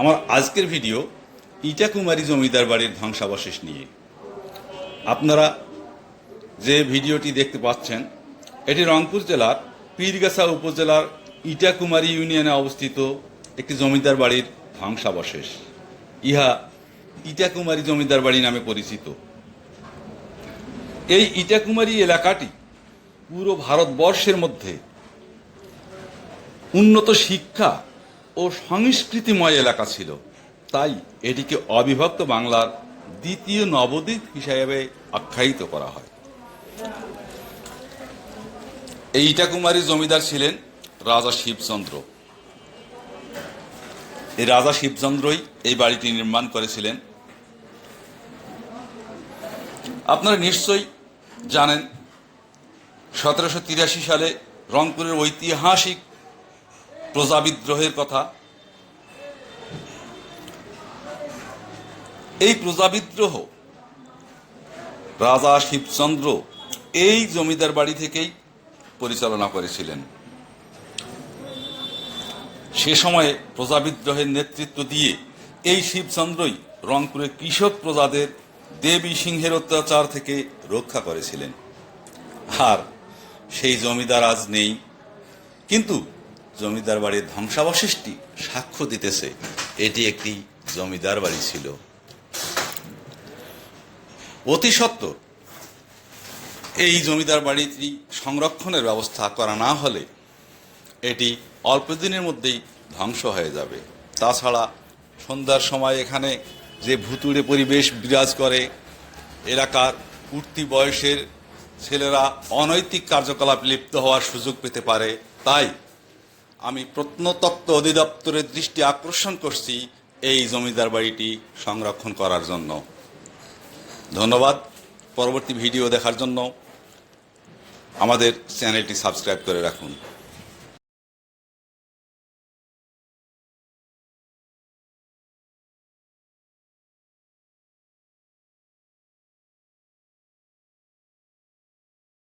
আমার আজকের ভিডিও ইটাকুমারী জমিদার বাড়ির ধ্বংসাবশেষ নিয়ে। আপনারা যে ভিডিওটি দেখতে পাচ্ছেন, এটি রংপুর জেলার পীরগাছা উপজেলার ইটাকুমারী ইউনিয়নে অবস্থিত একটি জমিদার বাড়ির ধ্বংসাবশেষ। ইহা ইটাকুমারী জমিদার বাড়ি নামে পরিচিত। এই ইটাকুমারী এলাকাটি পুরো ভারতবর্ষের মধ্যে উন্নত শিক্ষা ও সংস্কৃতিময় এলাকা ছিল। তাই এটিকে অবিভক্ত বাংলার দ্বিতীয় নবদ্বীপ হিসাবে আখ্যায়িত করা হয়। এই ইটাকুমারী জমিদার ছিলেন রাজা শিবচন্দ্র। এই রাজা শিবচন্দ্রই এই বাড়িটি নির্মাণ করেছিলেন। আপনারা নিশ্চয়ই জানেন, সতেরোশো তিরাশি সালে রংপুরের ঐতিহাসিক প্রজা বিদ্রোহের কথা। এই প্রজা বিদ্রোহ রাজা শিবচন্দ্র এই জমিদার বাড়ি থেকেই পরিচালনা করেছিলেন। সে সময়ে প্রজা বিদ্রোহের নেতৃত্ব দিয়ে এই শিবচন্দ্রই রংপুরের কৃষক প্রজাদের দেবী সিংহের অত্যাচার থেকে রক্ষা করেছিলেন। আর সেই জমিদার আজ নেই। কিন্তু জমিদার বাড়ির ধ্বংসাবশেষটি সাক্ষ্য দিতেছে। এটি একটি জমিদার বাড়ি ছিল। অতি সত্ত্বর এই জমিদার বাড়িটি সংরক্ষণের ব্যবস্থা করা না হলে এটি অল্প দিনের মধ্যেই ধ্বংস হয়ে যাবে। তাছাড়া সন্ধ্যার সময় এখানে যে ভুতুড়ে পরিবেশ বিরাজ করে, এলাকার উঠতি বয়সের ছেলেরা অনৈতিক কার্যকলাপ লিপ্ত হওয়ার সুযোগ পেতে পারে। তাই আমি প্রত্নতত্ত্ব অধিদপ্তরের দৃষ্টি আকর্ষণ করছি এই জমিদার বাড়িটি সংরক্ষণ করার জন্য। ধন্যবাদ পরবর্তী ভিডিও দেখার জন্য। আমাদের চ্যানেলটি সাবস্ক্রাইব করে রাখুন।